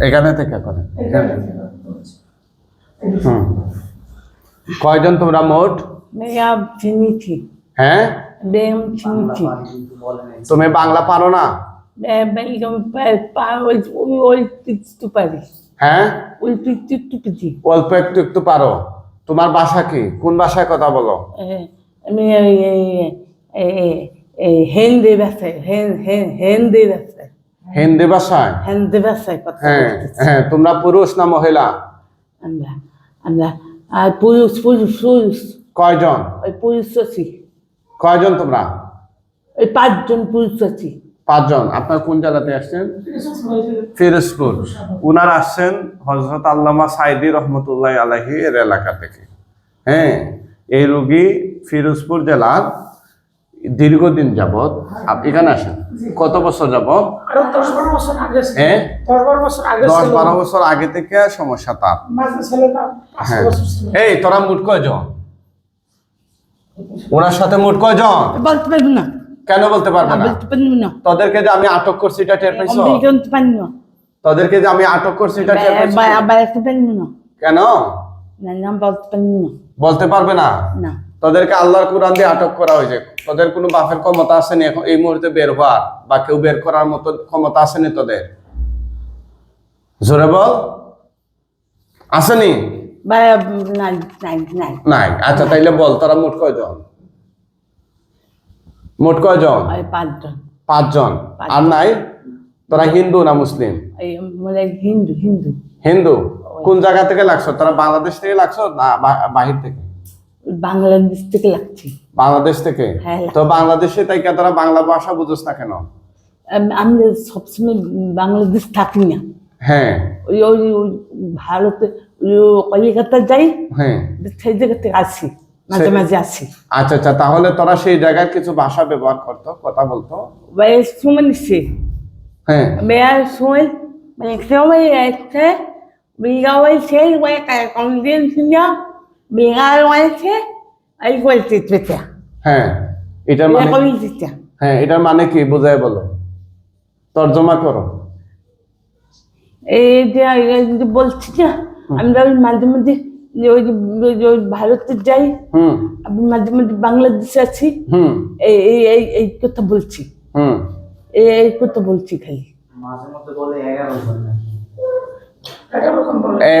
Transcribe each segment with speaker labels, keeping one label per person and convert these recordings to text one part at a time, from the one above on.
Speaker 1: এখানে থেকে করেন হুম। কয়জন তোমরা মোট?
Speaker 2: চিনিছি
Speaker 1: হ্যাঁ?
Speaker 2: চিনিছি
Speaker 1: তুমি বাংলা পারো না? হ্যাঁ? অল্প একটু একটু পারো। তোমার ভাষা কি? কোন ভাষায় কথা বলো?
Speaker 2: আমি হিন্দি ভাষায় হিন্দি ভাষায়
Speaker 1: হিন্দি ভাষায়?
Speaker 2: হিন্দি ভাষায় কথা
Speaker 1: হ্যাঁ হ্যাঁ তোমরা পুরুষ না মহিলা?
Speaker 2: আমরা আমরা আর পুরুষ পুরুষ পুরুষ।
Speaker 1: কয়জন?
Speaker 2: ওই পুরুষ আছি।
Speaker 1: কয়জন তোমরা?
Speaker 2: ওই পাঁচজন পুরুষ আছি।
Speaker 1: পাঁচজন। আপনার কোন জায়গাতে আসছেন? ফিরোজপুর। উনার আসছেন হজরত আল্লামা সাইদি রহমতুল্লাহ আলাহি এর এলাকা থেকে। হ্যাঁ এই রুগী ফিরোজপুর জেলার দীর্ঘদিন যাবৎ এখানে আসেন। কত বছর
Speaker 3: আরও দশ বারো বছর আগে
Speaker 1: হ্যাঁ?
Speaker 3: দশ বারো বছর আগে
Speaker 1: থেকে সমস্যা তার। হ্যাঁ। এই তোরা মোট কয়জন? ওনার সাথে মোট কয়জন?
Speaker 2: বলতে পারব না।
Speaker 1: কেন বলতে পারবে না? তোদেরকে যে আমি আটক করছি এটা টের পাইছো? তোদেরকে যে আমি আটক করছি এটা টের পাইছো? কেন?
Speaker 2: না না বলতে না।
Speaker 1: বলতে পারবে না?
Speaker 2: না।
Speaker 1: তোদেরকে আল্লাহর কোরআন দিয়ে আটক করা হয়েছে। তোদের কোনো বাপের ক্ষমতা আসেনি এখন এই মুহূর্তে বের হওয়ার বা কেউ বের করার মতো ক্ষমতা আসেনি তোদের। জোরে বল। আসেনি?
Speaker 2: নাই
Speaker 1: আচ্ছা তাইলে বল তোরা মোট কয়জন? মোট কয়জন?
Speaker 2: পাঁচজন।
Speaker 1: পাঁচজন। আর নাই? তোরা হিন্দু না মুসলিম?
Speaker 2: মানে হিন্দু হিন্দু।
Speaker 1: হিন্দু? কোন জায়গা থেকে লাগছো? তোরা বাংলাদেশ থেকে লাগছো না বাহির থেকে?
Speaker 2: বাংলাদেশ থেকে লাগছে
Speaker 1: বাংলাদেশ থেকে
Speaker 2: হ্যাঁ,
Speaker 1: তো বাংলাদেশে তাই তোরা বাংলা ভাষা বুঝোস না কেন
Speaker 2: আমি সবসময় বাংলাদেশ থাকি না
Speaker 1: হ্যাঁ
Speaker 2: ওই ওই ভারতে কলিকাতা যাই
Speaker 1: হ্যাঁ
Speaker 2: সেই জায়গা থেকে আসি মাঝে মাঝে আসি
Speaker 1: আচ্ছা আচ্ছা তাহলে তোরা সেই জায়গার কিছু ভাষা ব্যবহার করতো কথা বলতো
Speaker 2: ওই সময় সে
Speaker 1: হ্যাঁ
Speaker 2: মেয়ার সময় মানে সময় এসে বিঘা হয়েছে ওই কমদিন ছিল এই পেতে।
Speaker 1: হ্যাঁ এটার মানে
Speaker 2: এরকমই
Speaker 1: হ্যাঁ এটার মানে কি বোঝায় বলো? তর্জমা করো।
Speaker 2: এই যে বলছি না আমরা ওই মাঝে মাঝে ওই ওই ভারতে যাই
Speaker 1: হুম।
Speaker 2: আমি মাঝে মাঝে বাংলাদেশে আছি।
Speaker 1: হুম।
Speaker 2: এই এই এই এই কথা বলছি।
Speaker 1: হুম।
Speaker 2: এই এই কথা বলছি খালি।
Speaker 4: মাঝে মধ্যে বলে এগারো জন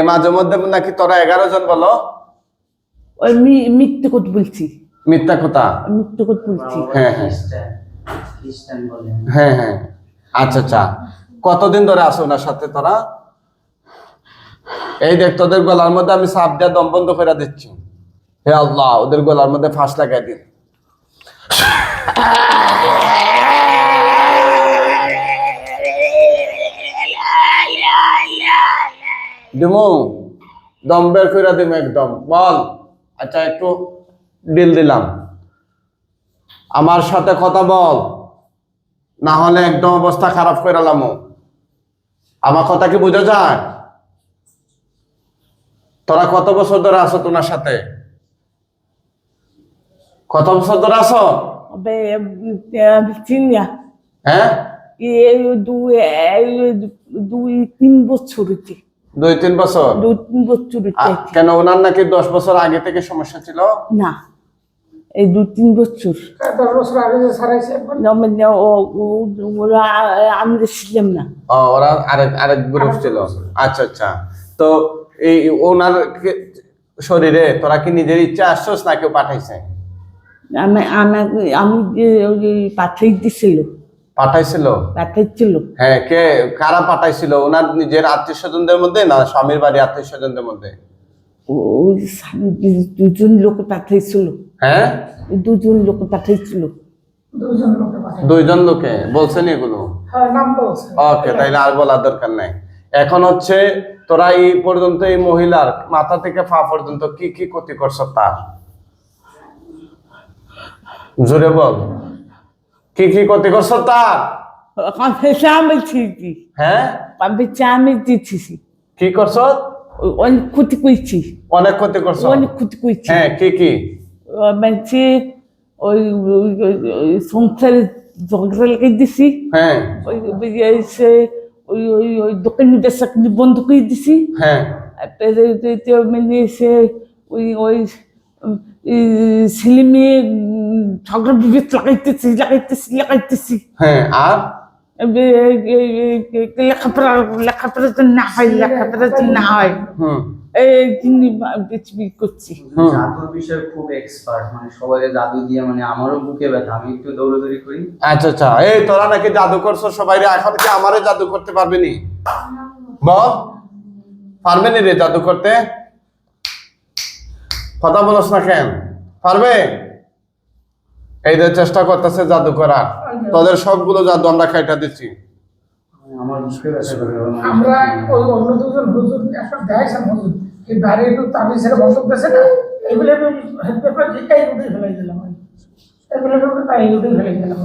Speaker 1: মাঝে মধ্যে নাকি তোরা এগারো জন বলো?
Speaker 2: ওই মি- মিথ্যে কথা বলছি।
Speaker 1: মিথ্যা কথা?
Speaker 2: মিথ্যে কথা বলছি।
Speaker 1: হ্যাঁ, হ্যাঁ।
Speaker 4: খ্রিস্টান খ্রিস্টান বলে।
Speaker 1: হ্যাঁ হ্যাঁ। আচ্ছা আচ্ছা। কতদিন ধরে আসো ওনার সাথে তোরা? এই দেখ তোদের গলার মধ্যে আমি সাপ দিয়ে দম বন্ধ করে দিচ্ছি। হে আল্লাহ ওদের গলার মধ্যে ফাঁস লাগাই দিন। দিমু দম বের করে দিম একদম। বল। আচ্ছা একটু ডিল দিলাম। আমার সাথে কথা বল না হলে একদম অবস্থা খারাপ করে লামো। আমার কথা কি বোঝা যায়? তোরা কত বছর ধরে আছো তোমার সাথে? কত বছর ধরে আছো? হ্যাঁ?
Speaker 2: এই দুই এই দুই তিন বছর
Speaker 1: দুই তিন বছর?
Speaker 2: দুই তিন বছর
Speaker 1: কেন ওনার নাকি দশ বছর আগে থেকে সমস্যা ছিল?
Speaker 2: না এই দুই তিন বছর। ও- ওরা আমরা ছিলাম না।
Speaker 1: ও, ওরা আরেক আরেক গ্রুপ ছিল। আচ্ছা আচ্ছা। তো এই ওনার শরীরে তোরা কি নিজের ইচ্ছা আসছস না কেউ পাঠাইছে?
Speaker 2: আমি আমি যে ওই যে পাঠাই দিছিল
Speaker 1: পাঠাইছিল?
Speaker 2: পাঠাইছিল।
Speaker 1: হ্যাঁ কে কারা পাঠাইছিল? ওনার নিজের আত্মীয় স্বজনদের মধ্যে না স্বামীর বাড়ি আত্মীয় স্বজনদের মধ্যে?
Speaker 2: ওই স্বামী দুজন লোক পাঠাইছিল।
Speaker 1: হ্যাঁ?
Speaker 2: দুজন লোক পাঠাইছিল।
Speaker 1: দুইজন লোকে? বলছেন এগুলো?
Speaker 3: হ্যাঁ
Speaker 1: ওকে তাইলে আর বলার দরকার নাই। এখন হচ্ছে তোরা এই পর্যন্ত এই মহিলার মাথা থেকে পা পর্যন্ত কি কি ক্ষতি করছ তার? জোরে বল। কি কি ক্ষতি করছ তার
Speaker 2: আমি ছিছি
Speaker 1: হ্যাঁ?
Speaker 2: আমি দিচ্ছি
Speaker 1: কি করছ?
Speaker 2: অনেক ক্ষতি করছি
Speaker 1: অনেক ক্ষতি করছ?
Speaker 2: অনেক ক্ষতি করছি
Speaker 1: হ্যাঁ কি কি?
Speaker 2: মানে ওই সংসারে ঝগড়া লেগে দিছি
Speaker 1: হ্যাঁ।
Speaker 2: ওই ওই ওই ওই ওই দোকানিদের চাকরি বন্ধ করে দিছি
Speaker 1: হ্যাঁ
Speaker 2: তারপরে মানে সে ওই ওই ছেলে মেয়ে ঝগড়া বিভেদ লাগাইতেছি লাগাইতেছি লাগাইতেছি।
Speaker 1: হ্যাঁ আর?
Speaker 2: লেখাপড়া লেখাপড়া তো না হয় লেখাপড়া তো না হয়
Speaker 1: হুম।
Speaker 2: এই জিনিস করছি।
Speaker 4: জাদুর বিষয়ে খুব এক্সপার্ট মানে সবাই জাদু দিয়ে মানে আমারও বুকে ব্যথা আমি একটু দৌড়াদৌড়ি করি।
Speaker 1: আচ্ছা আচ্ছা। এই তোরা নাকি জাদু করছ সবাই রে? এখন কি আমারে জাদু করতে পারবে নি? বল পারবে নি রে জাদু করতে? কথা বলস না কেন? পারবে? এই যে চেষ্টা করতেছে জাদু করার। তোদের সবগুলো জাদু আমরা খাইটা দিচ্ছি
Speaker 4: আমার বুকে ব্যথা করে
Speaker 3: আমরা অন্য দুজন হুজুর একটা দেখাইছেন হুজুর। এই বাইরে একটু তাবিজের বন্ধক দিয়েছে না এগুলো একটু পেপার এই উঠে ফেলাই দিলাম এগুলো তাই উঠে ফেলাই দিলাম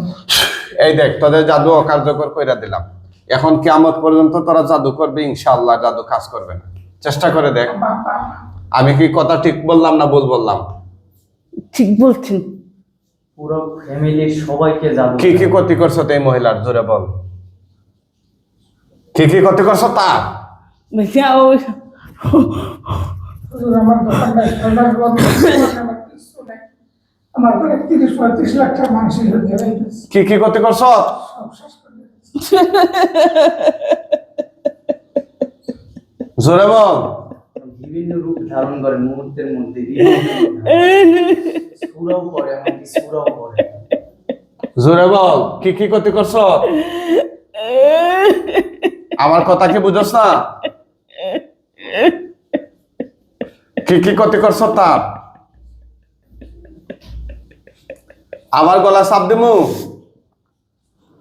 Speaker 1: এই দেখ তোদের জাদু অকার্যকর কইরা দিলাম। এখন কিয়ামত পর্যন্ত তোরা জাদু করবে ইনশাল্লাহ জাদু কাজ করবে না। চেষ্টা করে দেখ। আমি কি কথা ঠিক বললাম না ভুল বললাম?
Speaker 2: ঠিক বলছেন।
Speaker 4: পুরো ফ্যামিলির সবাইকে জাদু
Speaker 1: কি কি ক্ষতি করছ এই মহিলার? জোরে বল। কি কি ক্ষতি করছ
Speaker 3: গেছে
Speaker 1: কি কি ক্ষতি করছ। জোরে বল।
Speaker 4: বিভিন্ন রূপ ধারণ করে মুহূর্তের মধ্যে করে। সুরাও করে এমনকি সুরাও করে
Speaker 1: জোরে বল কি কি ক্ষতি করছ? আমার কথা কি বুঝছ না? কি কি ক্ষতি করছ তার? আমার গলা চাপ দেমু?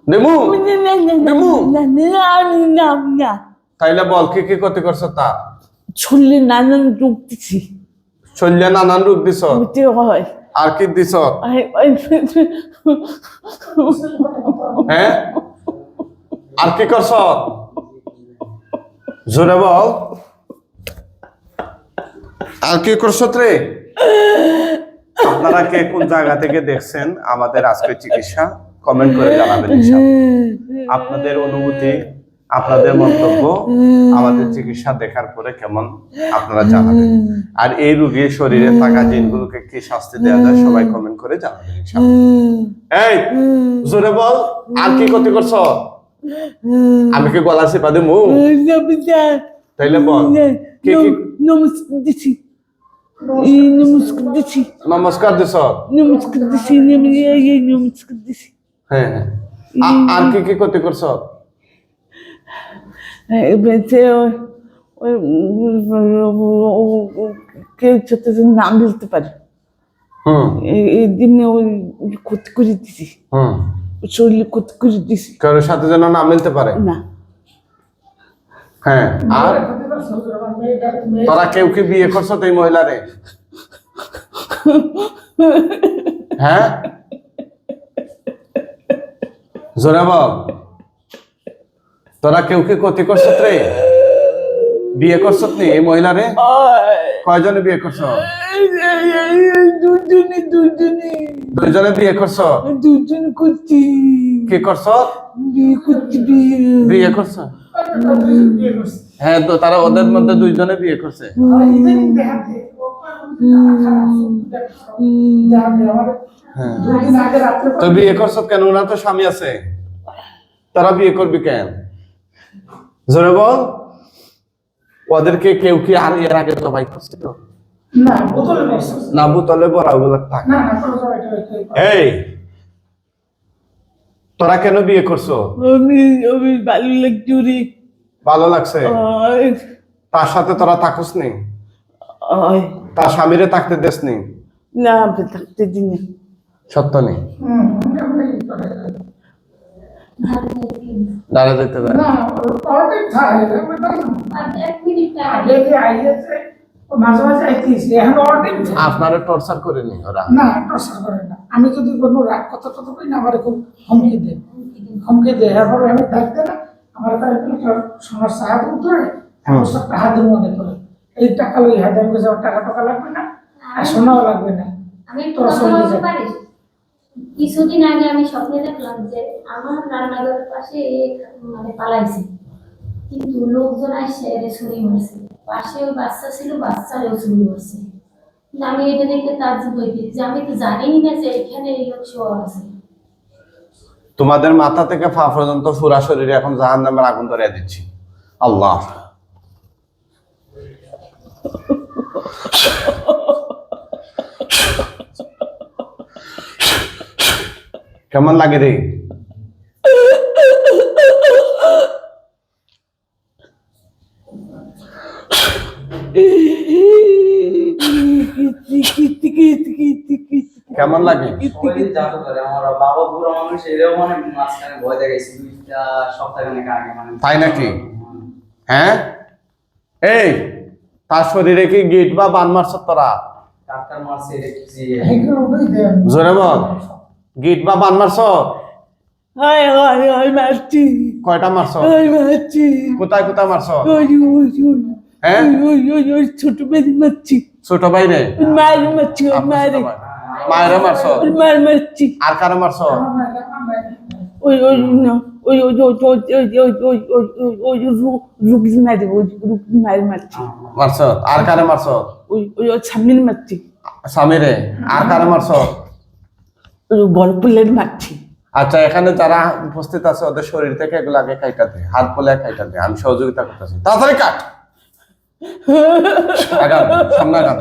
Speaker 1: দেমু? দিমু? তাইলে বল কি কি ক্ষতি করছ তার?
Speaker 2: ছুললে নানান রূপ দিছি।
Speaker 1: শল্যে নানান রূপ দিছ?
Speaker 2: হয়।
Speaker 1: আর কি দিছ? হ্যাঁ আর কি করছ? জোরে বল। আর কি করছ রে আপনারা কে কোন জায়গা থেকে দেখছেন আমাদের আজকের চিকিৎসা কমেন্ট করে জানাবেন আপনাদের অনুভূতি আপনাদের মন্তব্য আমাদের চিকিৎসা দেখার পরে কেমন আপনারা জানাবেন। আর এই রোগীর শরীরে থাকা জিনগুলোকে কি শাস্তি দেওয়া যায় সবাই কমেন্ট করে জানাবেন এই জোরে বল আর কি ক্ষতি করছ? আমি কি গলা চেপা দেবো তাইলে বল কি কি
Speaker 2: নমস্কার দিছি। এই নমস্কার দিছি।
Speaker 1: নমস্কার দিছ।
Speaker 2: নমস্কার দিছি নমস্কার দিছি।
Speaker 1: হ্যাঁ হ্যাঁ। আর কি কি ক্ষতি করছ?
Speaker 2: ওই কেউ ছোট নাম বলতে পারে
Speaker 1: হুম।
Speaker 2: এই- এই দিনে ওই ক্ষতি করে দিছি
Speaker 1: হুম
Speaker 2: শরীরে ক্ষতি করে দিছি
Speaker 1: কারোর সাথে যেন না মিলতে পারে।
Speaker 2: না।
Speaker 1: হ্যাঁ আর তোরা কেউ কি বিয়ে করছ তো এই মহিলারে? হ্যাঁ? জোরে বল তোরা কেউ কি ক্ষতি করছ রে বিয়ে করছ নি এই মহিলারে? কয়জনে বিয়ে করছ?
Speaker 2: দুজনে দুজনে।
Speaker 1: দুইজনে বিয়ে করছ?
Speaker 2: দুজনে করছি।
Speaker 1: কি করছ?
Speaker 2: বিয়ে করছি বিয়ে।
Speaker 1: করছ? হ্যাঁ তো তারা ওদের মধ্যে দুইজনে বিয়ে করছে। হ্যাঁ। তো বিয়ে করছ কেন? ওনার তো স্বামী আছে। তারা বিয়ে করবি কেন? জোরে বল। ওদেরকে কেউ কি আর এর আগে জবাই করছিল
Speaker 3: না বোতলে
Speaker 1: ওগুলো। এই তোরা কেন বিয়ে করছ?
Speaker 2: আমি আমি ভালো লাগছে
Speaker 1: ভালো লাগছে? তার সাথে তোরা থাকুস নি? তার স্বামীরে থাকতে দেস নি?
Speaker 2: না থাকতে দিন
Speaker 1: সত্য নেই। দাঁড়া যেতে
Speaker 3: থাকে।
Speaker 1: আপনারা টর্চার করে নি ওরা।
Speaker 3: না টর্চার করে না। আমি যদি কোনো রাগ কথা টথা করি না আমার খুব হুমকি দেয়। হুমকি দেয় এরপরে আমি থাকতে না আমার একটা সোনার সাহায্য উঠে আমার সব মনে করে। এই টাকা লই হাতে আমি টাকা টাকা লাগবে না আর সোনাও লাগবে না।
Speaker 5: আমি একটু
Speaker 3: তোরা
Speaker 5: কথা
Speaker 3: চলে
Speaker 5: বলতে
Speaker 3: যা।
Speaker 5: পারি কিছুদিন আগে আমি স্বপ্নে দেখলাম যে আমার রান্নাঘরের পাশে মানে পালাইছে। কিন্তু লোকজন আসছে এরে ছুরি মারছে। পাশে ওই বাচ্চা ছিল বাচ্চারেও ছুরি মারছে। আমি এটা দেখে তার যে বই যে আমি তো জানিই না যে এখানে এই লোক শোয়া আছে।
Speaker 1: তোমাদের মাথা থেকে পা পর্যন্ত পুরা শরীরে এখন জাহান নামের আগুন ধরিয়ে দিচ্ছি। আল্লাহ। কেমন লাগে রে? কেমন লাগে? তাই নাকি? হ্যাঁ? এই তার শরীরে কি গিট বা বান মারছ তোরা? জোরে বল। গিট বা বান মারছ
Speaker 2: হায় হায় হায় মারছি
Speaker 1: কয়টা মারছ
Speaker 2: হায় মারছি
Speaker 1: কোথায় কোথায় মারছ
Speaker 2: ওই ওই ওই
Speaker 1: হ্যাঁ
Speaker 2: ওই ওই ওই ছোট মেয়ে মারছি
Speaker 1: ছোট ভাই রে
Speaker 2: মার মারছি ওই মারে
Speaker 1: মায়েরা মারছ
Speaker 2: মার মারছি
Speaker 1: আর কারা মারছ
Speaker 2: ওই ওই ওই ওই ওই ওই ওই ওই ওই ওই ওই ওই রুগী মারে ওই রুগী মারে মারছি
Speaker 1: মারছ আর কারে মারছ
Speaker 2: ওই ওই সামনে মারছি
Speaker 1: স্বামী রে আর কারে মারছ
Speaker 2: মারছি
Speaker 1: আচ্ছা এখানে যারা উপস্থিত আছে ওদের শরীর থেকে এগুলো আগে কাইটা দে হাত বলে কাইটা দে আমি সহযোগিতা করতেছি তাড়াতাড়ি কাট আগান সামনে আগান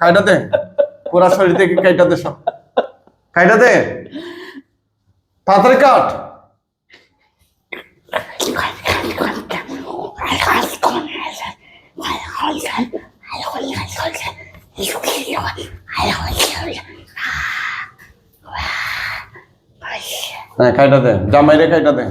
Speaker 1: কাইটা দে পুরা শরীর থেকে কাইটা দে সব কাইটা দে তাড়াতাড়ি কাট হ্যাঁ কাইটা দে জামাইরে কাইটা দে
Speaker 5: পরবর্তীতে আর কোনো
Speaker 4: হ্যাঁ খাইটা দে। জামাই রে খাইটা দে।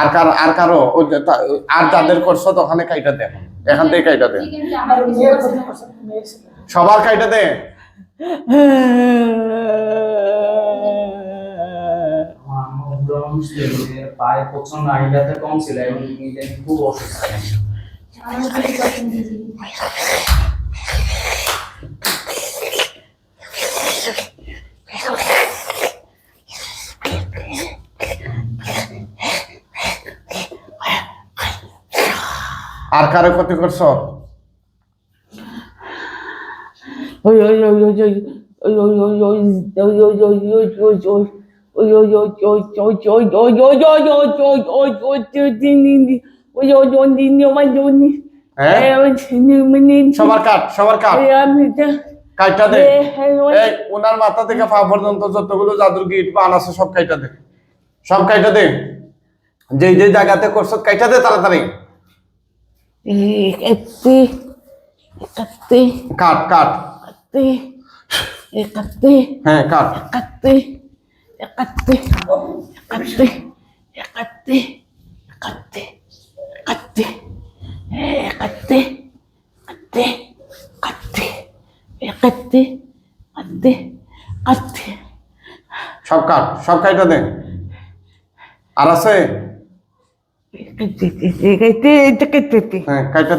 Speaker 1: আর কারও আর কারও আর যাদের করছ তো ওখানে কাইটা দেখো এখান থেকে কাইটা
Speaker 3: দেন।
Speaker 1: সবার কাইটা
Speaker 4: দেন। পায়ে প্রচণ্ড আইলাতে কম ছিল এবং নিজে খুব অসুস্থ
Speaker 1: আর কারও ক্ষতি করছ
Speaker 2: ওই ওই ওই ওই ওই
Speaker 1: হ্যাঁ? সবার কাট সবার কাট কাইটা দে
Speaker 2: হ্যাঁ,
Speaker 1: এই ওনার মাথা থেকে পা পর্যন্ত যতগুলো জাদুর গিট পান আছে সব কাইটা দে সব কাইটা দে যে যে জায়গাতে করছ কাইটা দে তাড়াতাড়ি
Speaker 2: একাত্তি একাত্তি
Speaker 1: কাট কাট
Speaker 2: একাত্তি একাত্তি
Speaker 1: হ্যাঁ কাট
Speaker 2: একাত্তি একাত্তি একাত্তি একাত্তি একাত্তি একাত্তি একাত্তি একাত্তি একাত্তি একাত্তি একাত্তি একাত্তি
Speaker 1: সব কাট সব কাইটা দে আর আছে
Speaker 2: কেটে এটা কেটে
Speaker 1: হ্যাঁ কাইটা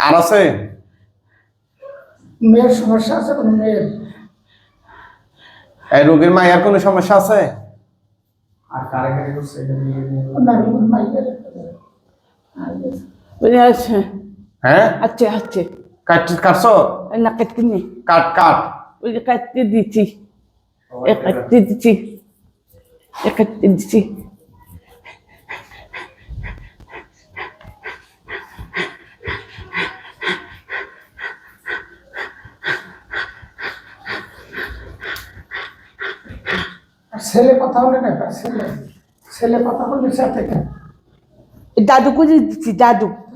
Speaker 4: আর আছে
Speaker 3: মেয়ের সমস্যা আছে কোনো মেয়ের
Speaker 1: এই রোগীর মায়ের কোনো সমস্যা আছে
Speaker 4: আর করছে
Speaker 3: না
Speaker 2: মায়ের
Speaker 1: হ্যাঁ?
Speaker 2: আছে আছে
Speaker 1: কাট কাটছো?
Speaker 2: না কাটতে নেই
Speaker 1: কাট কাট।
Speaker 2: ওই যে কাটতে দিচ্ছি কাটতে দিচ্ছি কাটতে দিচ্ছি
Speaker 3: ছেলে কথা বলে না ছেলে। ছেলে কথা বললে সাথে।
Speaker 2: দাদু করে দিচ্ছি দাদু।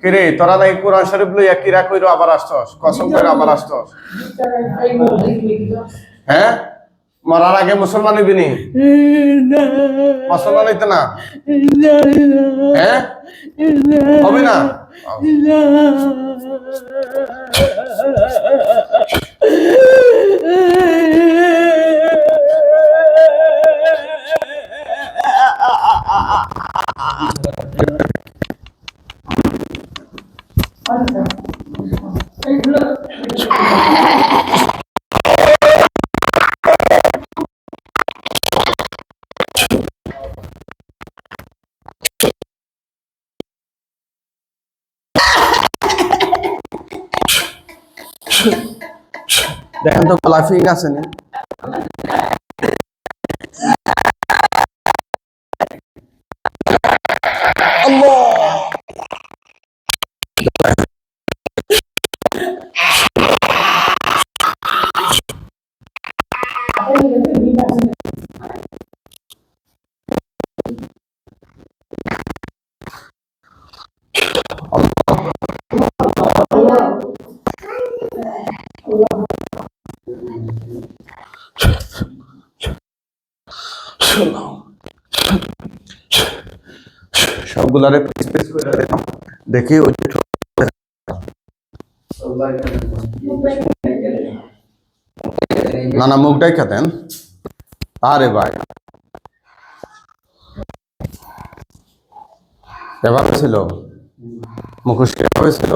Speaker 2: কিরে
Speaker 1: তোরা নাই কোরআন শরীফ লইয়া কিরা কইরো আবার আসছস? কসম করে আবার আসছস? হ্যাঁ? মরার আগে মুসলমান হইবি নি? মুসলমান হইতে না? হ্যাঁ? হবে না। দেখেন তো লাফিং আছে নি? সবগুলারে পিস পিস করে দিলাম দেখি ওই না না খেতেন। আরে ভাই। এভাবে ছিল। মুখোশ কীভাবে ছিল?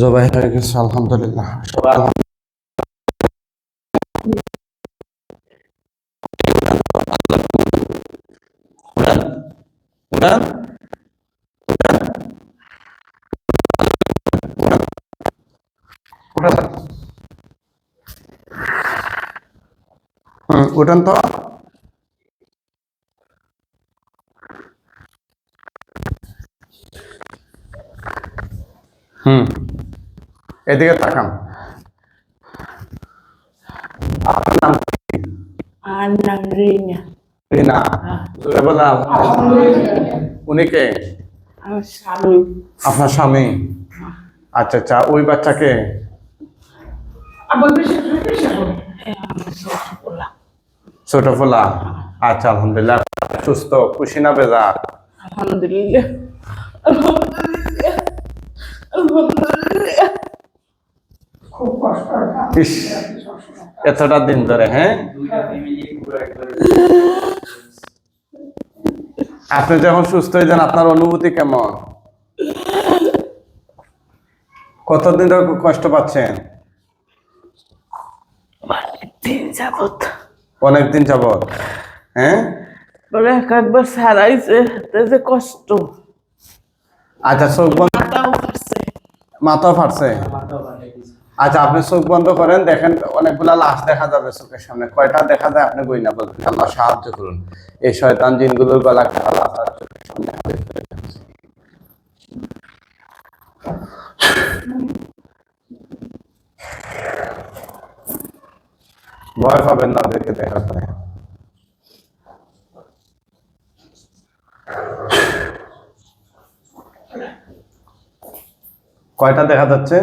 Speaker 1: জবাই হয়ে গেছে আলহামদুলিল্লাহ। তো হুম। এদিকে তাকান। আপনার নাম কি?
Speaker 2: আর নাম রিনা।
Speaker 1: রিনা। জোরে বলা উনি কে?
Speaker 2: আমার স্বামী।
Speaker 1: আপনার স্বামী? আচ্ছা আচ্ছা ওই বাচ্চাকে
Speaker 3: আবার বেশি বেশি হবে
Speaker 1: ছোট ফোলা আচ্ছা আলহামদুলিল্লাহ। সুস্থ খুশি না বেজার?
Speaker 2: আলহামদুলিল্লাহ।
Speaker 1: এতটা দিন ধরে হ্যাঁ? আপনি যখন সুস্থ হয়ে যান আপনার অনুভূতি কেমন? কতদিন ধরে কষ্ট পাচ্ছেন?
Speaker 2: দিন যাবত
Speaker 1: অনেকদিন যাবত। হ্যাঁ?
Speaker 2: বলে এক একবার সারাইছে যে কষ্ট।
Speaker 1: আচ্ছা চোখ বন্ধ
Speaker 2: মাথাও ফাটছে।
Speaker 1: মাথাও ফাটছে? আচ্ছা আপনি চোখ বন্ধ করেন দেখেন অনেকগুলা লাশ দেখা যাবে চোখের সামনে। কয়টা দেখা যায় আপনি গই না বলবেন আল্লাহ সাহায্য করুন। এই শয়তান জিনগুলোর গলা কাটা লাশ আর চোখের সামনে হাজির করে দেন। ভয় পাবেন না ওদেরকে দেখার পরে। কয়টা দেখা যাচ্ছে?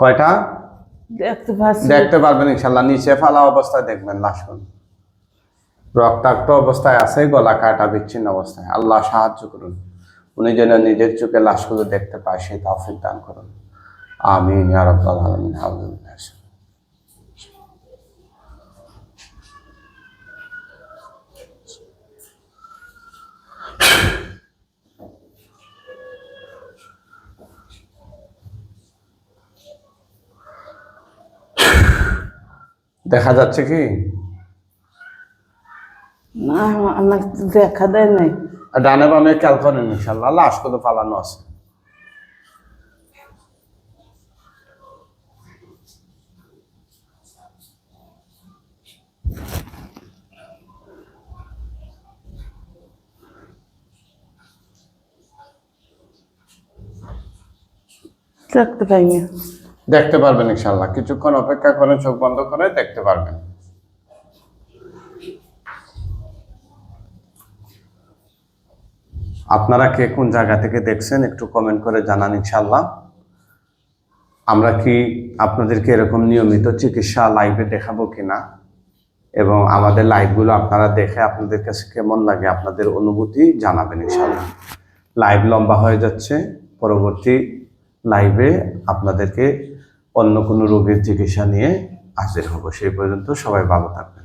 Speaker 1: কয়টা?
Speaker 2: দেখতে
Speaker 1: পারবেন ইনশাল্লাহ নিচে ফালা অবস্থায় দেখবেন লাশগুলো রক্তাক্ত অবস্থায় আছে গলা কাটা বিচ্ছিন্ন অবস্থায়। আল্লাহ সাহায্য করুন। উনি যেন নিজের চোখে লাশগুলো দেখতে পায়, সেই তৌফিক দান করুন। আমিন দেখা যাচ্ছে কি?
Speaker 2: না আমার দেখা দেয় নাই।
Speaker 1: ডানে বামে খেয়াল করেন ইনশাল্লাহ লাশ কত পালানো আছে।
Speaker 2: দেখতে পাইনি।
Speaker 1: দেখতে পারবেন ইনশাল্লাহ কিছুক্ষণ অপেক্ষা করে চোখ বন্ধ করে দেখতে পারবেন। আপনারা কে কোন জায়গা থেকে দেখছেন একটু কমেন্ট করে জানান ইনশাল্লাহ আমরা কি আপনাদেরকে এরকম নিয়মিত চিকিৎসা লাইভে দেখাবো কিনা? এবং আমাদের লাইভগুলো আপনারা দেখে আপনাদের কাছে কেমন লাগে আপনাদের অনুভূতি জানাবেন ইনশাল্লাহ লাইভ লম্বা হয়ে যাচ্ছে, পরবর্তী লাইভে আপনাদেরকে অন্য কোনো রোগের চিকিৎসা নিয়ে হাজির হব। সেই পর্যন্ত সবাই ভালো থাকবেন।